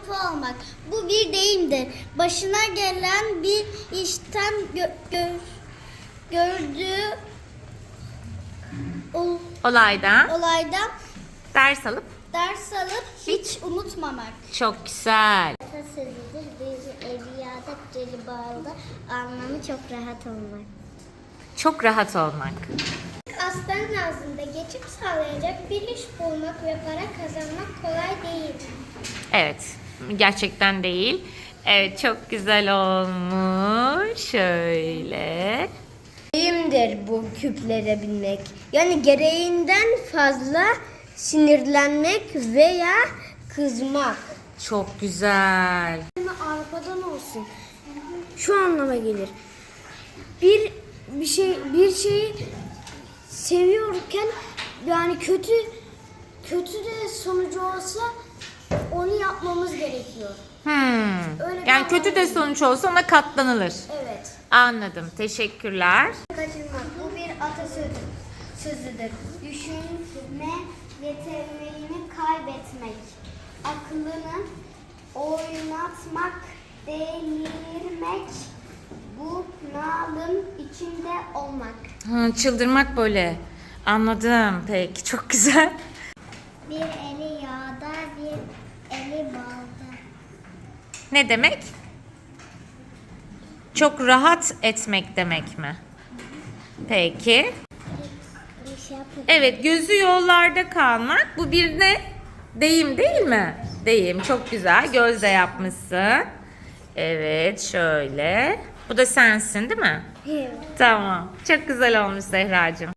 küpe olmak. Bu bir deyimdir. Başına gelen bir işten gö- gör- gördüğü ol- Olaydan olaydan ders alıp ders alıp hiç unutmamak. çok güzel. Atasözüdür. Bir evliyada celi bağlı anlamı çok rahat olmak. Çok rahat olmak. Aslan ağzında geçip sağlayacak bir iş bulmak ve para kazanmak kolay değil. Evet. Gerçekten değil. Evet çok güzel olmuş. Şöyle. Deyimdir bu küplere binmek. Yani gereğinden fazla sinirlenmek veya kızmak. Çok güzel. Arkadan olsun. Şu anlama gelir. Bir bir şey bir şeyi seviyorken yani kötü kötü de sonucu olsa onu yapmamız gerekiyor. Hmm. Öyle Yani kötü de sonuç olsa ona katlanılır. Evet. Anladım. Teşekkürler. Kaçırmak bu bir atasözü sözüdür. Düşünme yeteneğini kaybetmek, aklını oynatmak, delirmek, bu nalın içinde olmak. Ha, çıldırmak böyle. Anladım. Peki çok güzel. Bir eli yağda, bir eli balda. Ne demek? Çok rahat etmek demek mi? Peki. Evet gözü yollarda kalmak. Bu bir ne? Deyim değil mi? Deyim. Çok güzel. Gözde yapmışsın. Evet şöyle. Bu da sensin değil mi? Evet. Tamam. Çok güzel olmuş Zehracığım.